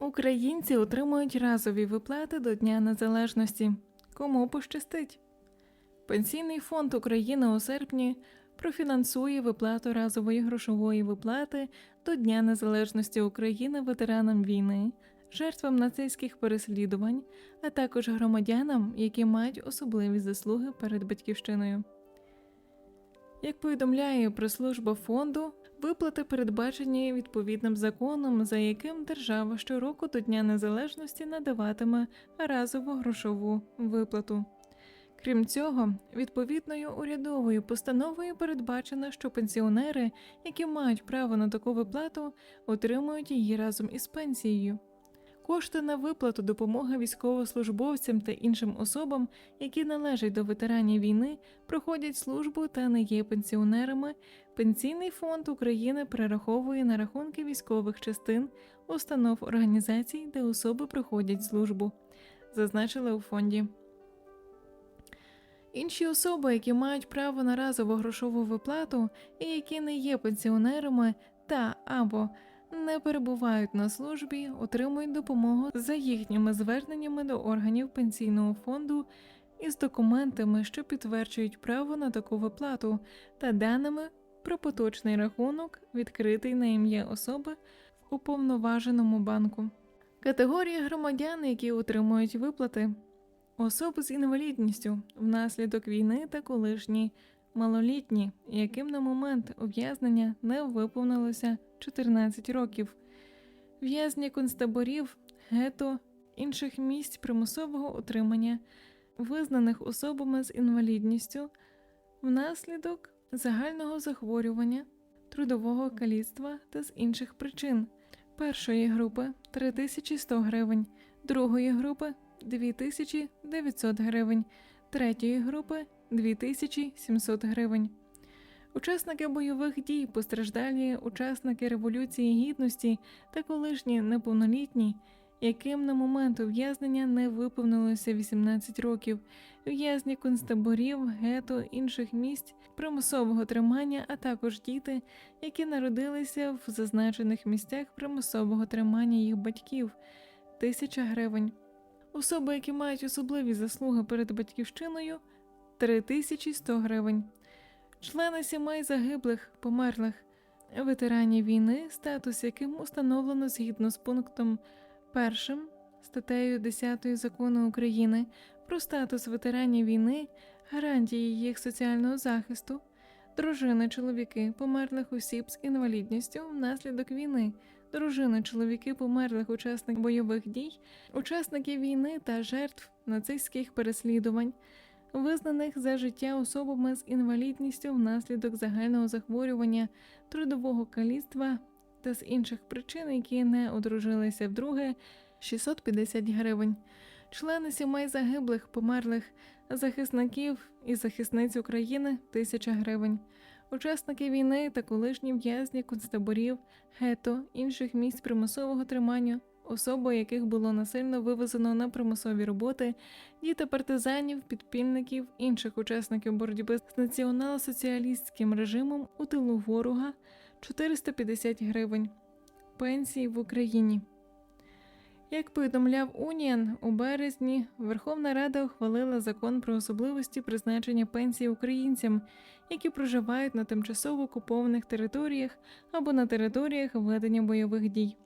Українці отримують разові виплати до Дня Незалежності. Кому пощастить? Пенсійний фонд України у серпні профінансує виплату разової грошової виплати до Дня Незалежності України ветеранам війни, жертвам нацистських переслідувань, а також громадянам, які мають особливі заслуги перед батьківщиною. Як повідомляє прес-служба фонду, виплати передбачені відповідним законом, за яким держава щороку до Дня Незалежності надаватиме разову грошову виплату. Крім цього, відповідною урядовою постановою передбачено, що пенсіонери, які мають право на таку виплату, отримують її разом із пенсією. Кошти на виплату допомоги військовослужбовцям та іншим особам, які належать до ветеранів війни, проходять службу та не є пенсіонерами. Пенсійний фонд України перераховує на рахунки військових частин, установ організацій, де особи проходять службу, зазначили у фонді. Інші особи, які мають право на разову грошову виплату і які не є пенсіонерами та або не перебувають на службі, отримують допомогу за їхніми зверненнями до органів пенсійного фонду із документами, що підтверджують право на таку виплату, та даними про поточний рахунок, відкритий на ім'я особи в уповноваженому банку. Категорії громадян, які отримують виплати, особи з інвалідністю внаслідок війни та колишні малолітні, яким на момент ув'язнення не виповнилося 14 років, в'язні концтаборів, гето, інших місць примусового утримання, визнаних особами з інвалідністю внаслідок загального захворювання, трудового каліцтва та з інших причин. Першої групи 3100 гривень, другої групи 2900 гривень, третьої групи 2700 гривень. Учасники бойових дій, постраждалі, учасники Революції Гідності та колишні неповнолітні, яким на момент ув'язнення не виповнилося 18 років, в'язні концтаборів, гето, інших місць примусового тримання, а також діти, які народилися в зазначених місцях примусового тримання їх батьків 1000 гривень. Особи, які мають особливі заслуги перед батьківщиною 3100 гривень. Члени сімей загиблих, померлих, ветеранів війни, статус яким установлено згідно з пунктом 1 статтею 10 закону України про статус ветеранів війни, гарантії їх соціального захисту, дружини, чоловіки, померлих осіб з інвалідністю внаслідок війни, дружини, чоловіки померлих учасників бойових дій, учасників війни та жертв нацистських переслідувань визнаних за життя особами з інвалідністю внаслідок загального захворювання, трудового каліцтва та з інших причин, які не одружилися вдруге, 650 гривень. Члени сімей загиблих, померлих, захисників і захисниць України 1000 гривень. Учасники війни та колишні в'язні концтаборів, гето, інших місць примусового тримання, особи, яких було насильно вивезено на примусові роботи, діти партизанів, підпільників, інших учасників боротьби з націонал-соціалістським режимом у тилу ворога 450 гривень. Пенсії в Україні. Як повідомляв Уніан, у березні Верховна Рада ухвалила закон про особливості призначення пенсій українцям, які проживають на тимчасово окупованих територіях або на територіях ведення бойових дій.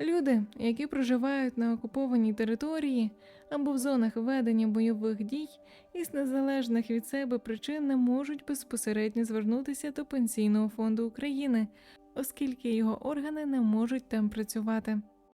Люди, які проживають на окупованій території або в зонах ведення бойових дій, із незалежних від себе причин не можуть безпосередньо звернутися до Пенсійного фонду України, оскільки його органи не можуть там працювати.